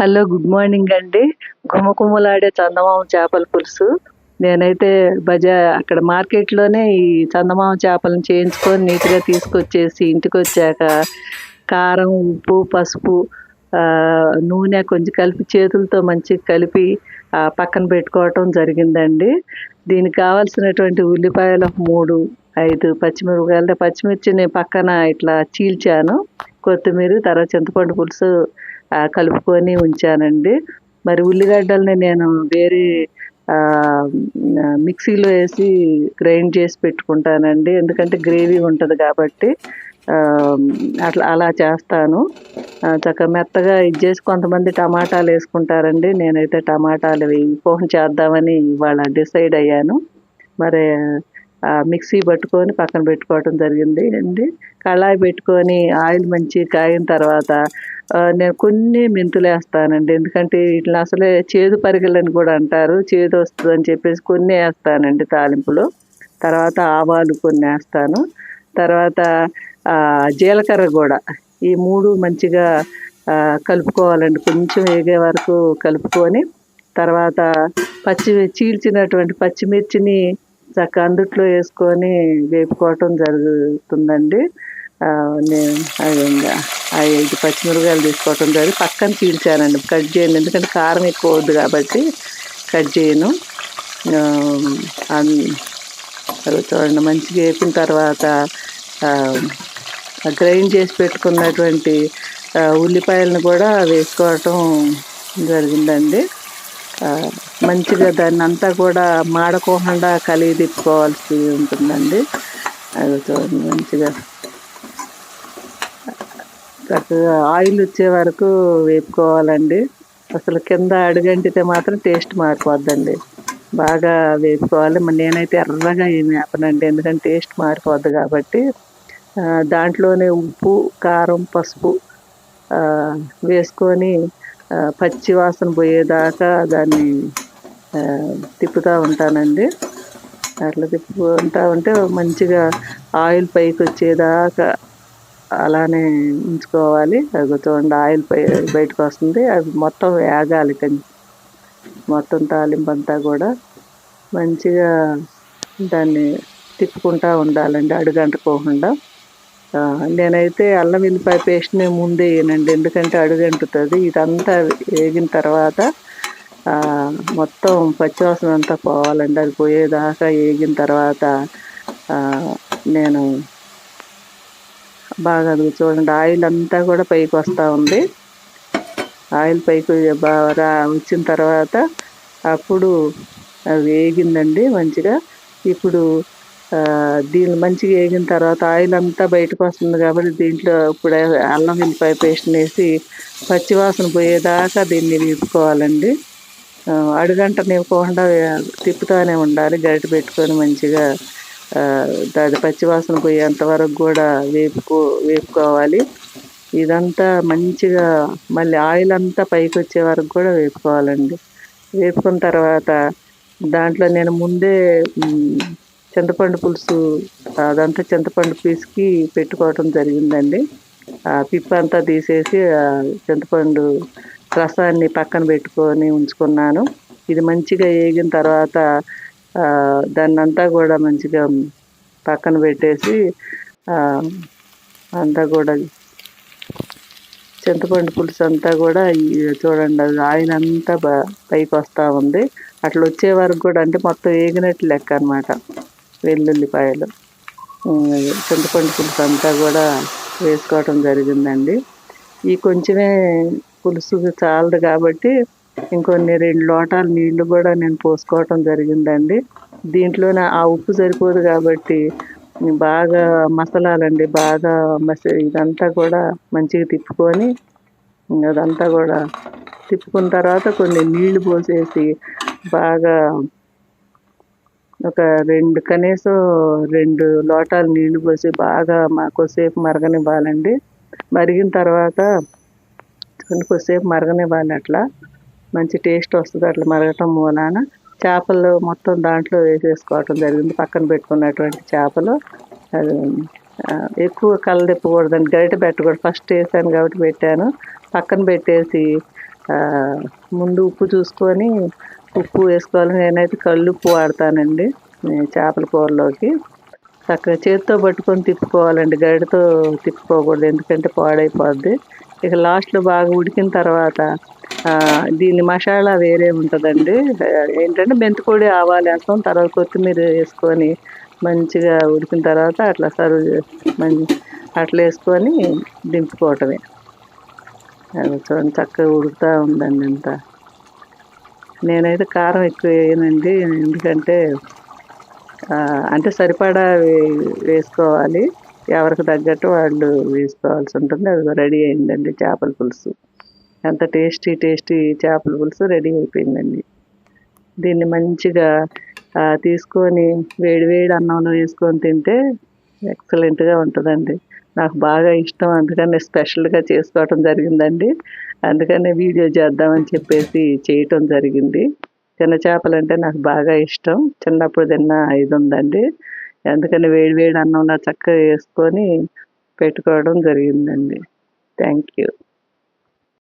Hello good morning అండి. గుమకుమలాడే చందమామ చేపల పులుసు. నేనైతే బజా అక్కడ మార్కెట్లోనే ఈ చందమామ చేపలను చేయించుకొని నీట్గా తీసుకొచ్చేసి ఇంటికి వచ్చాక కారం ఉప్పు పసుపు నూనె కొంచెం కలిపి చేతులతో మంచిగా కలిపి పక్కన పెట్టుకోవటం జరిగిందండి. దీనికి కావాల్సినటువంటి ఉల్లిపాయలు మూడు ఐదు పచ్చిమిరపకాయలు. పచ్చిమిర్చిని పక్కన ఇట్లా చీల్చాను. కొత్తిమీర తర్వాత చింతపండు పులుసు కలుపుకొని ఉంచానండి. మరి ఉల్లిగడ్డల్ని నేను వేరే మిక్సీలో వేసి గ్రైండ్ చేసి పెట్టుకుంటానండి. ఎందుకంటే గ్రేవీ ఉంటుంది కాబట్టి అట్లా అలా చేస్తాను. చక్కగా మెత్తగా ఇది చేసి కొంతమంది టమాటాలు వేసుకుంటారండి. నేనైతే టమాటాలు వేయకపోహం చేద్దామని ఇవాళ డిసైడ్ అయ్యాను. మరి మిక్సీ పట్టుకొని పక్కన పెట్టుకోవటం జరిగింది. అండి కళాయి పెట్టుకొని ఆయిల్ మంచి కాగిన తర్వాత నేను కొన్ని మెంతులు వేస్తానండి. ఎందుకంటే ఇట్లా అసలే చేదు పరిగెలని కూడా అంటారు. చేదు వస్తుంది అని చెప్పేసి కొన్ని వేస్తానండి తాలింపులో. తర్వాత ఆవాలు కొన్ని వేస్తాను. తర్వాత జీలకర్ర కూడా. ఈ మూడు మంచిగా కలుపుకోవాలండి. కొంచెం వేగే వరకు కలుపుకొని తర్వాత పచ్చి చీల్చినటువంటి పచ్చిమిర్చిని చక్క అందుట్లో వేసుకొని వేపుకోవటం జరుగుతుందండి. నేను అది ఆ ఐదు పచ్చిమిరపకాయలు తీసుకోవటం జరిగి పక్కన చీల్చానండి కట్ చేయను ఎందుకంటే కారం ఎక్కువ వద్దు కాబట్టి కట్ చేయను. చూడండి. మంచిగా వేపిన తర్వాత గ్రైండ్ చేసి పెట్టుకున్నటువంటి ఉల్లిపాయలను కూడా వేసుకోవటం జరిగిందండి. మంచిగా దాన్ని అంతా కూడా మాడకోకుండా కలిగి తిప్పుకోవాల్సి ఉంటుందండి. అది చూడండి మంచిగా చక్కగా ఆయిల్ వచ్చే వరకు వేపుకోవాలండి. అసలు కింద అడుగంటితే మాత్రం టేస్ట్ మారిపోద్దండి. బాగా వేపుకోవాలి. నేనైతే ఎర్రగా ఏమి వేపనండి. ఎందుకంటే టేస్ట్ మారిపోద్ది కాబట్టి దాంట్లోనే ఉప్పు కారం పసుపు వేసుకొని పచ్చి వాసన పోయేదాకా దాన్ని తిప్పుతూ ఉంటానండి. అట్లా తిప్పుకుంటా ఉంటే మంచిగా ఆయిల్ పైకి వచ్చేదాకా అలానే ఉంచుకోవాలి. అది చూడండి ఆయిల్ పై బయటకు వస్తుంది. అది మొత్తం వేగాలి కొంచెం మొత్తం తాలింపు అంతా కూడా మంచిగా దాన్ని తిప్పుకుంటా ఉండాలండి అడుగంటుకోకుండా. నేనైతే అల్లం వెల్లిపాయ పేస్ట్నే ముందే వేయనండి. ఎందుకంటే అడుగంటుతుంది. ఇదంతా వేగిన తర్వాత మొత్తం పచ్చివాసన అంతా పోవాలండి. అది పోయేదాకా వేగిన తర్వాత నేను బాగా అది చూడండి. ఆయిల్ అంతా కూడా పైకి వస్తూ ఉంది. ఆయిల్ పైకి బాగా వచ్చిన తర్వాత అప్పుడు వేగిందండి మంచిగా. ఇప్పుడు దీన్ని మంచిగా వేగిన తర్వాత ఆయిల్ అంతా బయటకు వస్తుంది కాబట్టి దీంట్లో ఇప్పుడు అల్లం వెల్లిపాయ పేస్ట్ వేసి పచ్చివాసన పోయేదాకా దీన్ని వేపుకోవాలండి. అడుగంట నివ్వకుండా తిప్పుతూనే ఉండాలి గరిటె పెట్టుకొని మంచిగా అది పచ్చివాసన పోయేంత వరకు కూడా వేపుకో వేపుకోవాలి. ఇదంతా మంచిగా మళ్ళీ ఆయిల్ అంతా పైకి వచ్చే వరకు కూడా వేపుకోవాలండి. వేపుకున్న తర్వాత దాంట్లో నేను ముందే చింతపండు పులుసు అదంతా చింతపండు పీసుకి పెట్టుకోవటం జరిగిందండి. ఆ పిప్పి అంతా తీసేసి ఆ చింతపండు రసాన్ని పక్కన పెట్టుకొని ఉంచుకున్నాను. ఇది మంచిగా వేగిన తర్వాత దాన్నంతా కూడా మంచిగా పక్కన పెట్టేసి అంతా కూడా చింతపండు పులుసు అంతా కూడా చూడండి అది ఆయిల్ అంతా పైకి వస్తూ ఉంది. అట్లా వచ్చే వరకు కూడా అంటే మొత్తం వేగినట్టు లెక్క అనమాట వెల్లుల్లిపాయలు చింతపండు పులుసు అంతా కూడా వేసుకోవటం జరిగిందండి. ఈ కొంచెమే పులుసు చాలదు కాబట్టి ఇంకొన్ని రెండు లోటాల నీళ్ళు కూడా నేను పోసుకోవటం జరిగిందండి. దీంట్లోనే ఆ ఉప్పు సరిపోదు కాబట్టి బాగా మసాలాలండి బాగా మస ఇదంతా కూడా మంచిగా తిప్పుకొని అదంతా కూడా తిప్పుకున్న తర్వాత కొన్ని నీళ్ళు పోసేసి బాగా ఒక రెండు కనీసం రెండు లోటాలు నీళ్ళు పోసి బాగా మా కొద్దిసేపు మరగనివ్వాలండి. మరిగిన తర్వాత కొద్దిసేపు మరగనివ్వాలి అట్లా. మంచి టేస్ట్ వస్తుంది అట్లా మరగటం మూలాన. చేపలు మొత్తం దాంట్లో వేసేసుకోవటం జరిగింది. పక్కన పెట్టుకున్నటువంటి చేపలు. అది ఎక్కువ ఎక్కువ కలదిప్పకూడదండి గరిట పెట్టకూడదు. ఫస్ట్ వేసాను కాబట్టి పెట్టాను. పక్కన పెట్టేసి ముందు ఉప్పు చూసుకొని ఉప్పు వేసుకోవాలి. నేనైతే కళ్ళు ఉప్పు వాడతానండి. చేపల కూరలోకి. చక్కగా చేతితో పట్టుకొని తిప్పుకోవాలండి. గడితో తిప్పుకోకూడదు. ఎందుకంటే పాడైపోద్ది. ఇక లాస్ట్లో బాగా ఉడికిన తర్వాత దీని మసాలా వేరే ఉంటుందండి. ఏంటంటే మెంతిపొడి ఆవాలు వేస్తాం. తర్వాత కొత్తిమీర వేసుకొని మంచిగా ఉడికిన తర్వాత అట్లా సర్వ్ మంచి మం- అట్లా వేసుకొని దింపుకోవటమే. చూడండి చక్కగా ఉడుకుతూ ఉందండి అంతా. నేనైతే కారం ఎక్కువ వేయనండి. ఎందుకంటే అంటే సరిపడా వేసుకోవాలి. ఎవరికి తగ్గట్టు వాళ్ళు వేసుకోవాల్సి ఉంటుంది. అది రెడీ అయిందండి చేపల పులుసు. ఎంత టేస్టీ టేస్టీ చేపల పులుసు రెడీ అయిపోయిందండి. దీన్ని మంచిగా తీసుకొని వేడి వేడి అన్నంలో వేసుకొని తింటే ఎక్సలెంట్గా ఉంటుందండి. నాకు బాగా ఇష్టం. అందుకని స్పెషల్గా చేసుకోవటం జరిగిందండి. అందుకనే వీడియో చేద్దామని చెప్పేసి చేయటం జరిగింది. చిన్న చేపలు అంటే నాకు బాగా ఇష్టం. చిన్నప్పుడు తిన్న ఇది ఉందండి. అందుకని వేడి వేడి అన్నంలో చక్కగా వేసుకొని పెట్టుకోవడం జరిగిందండి. Thank you.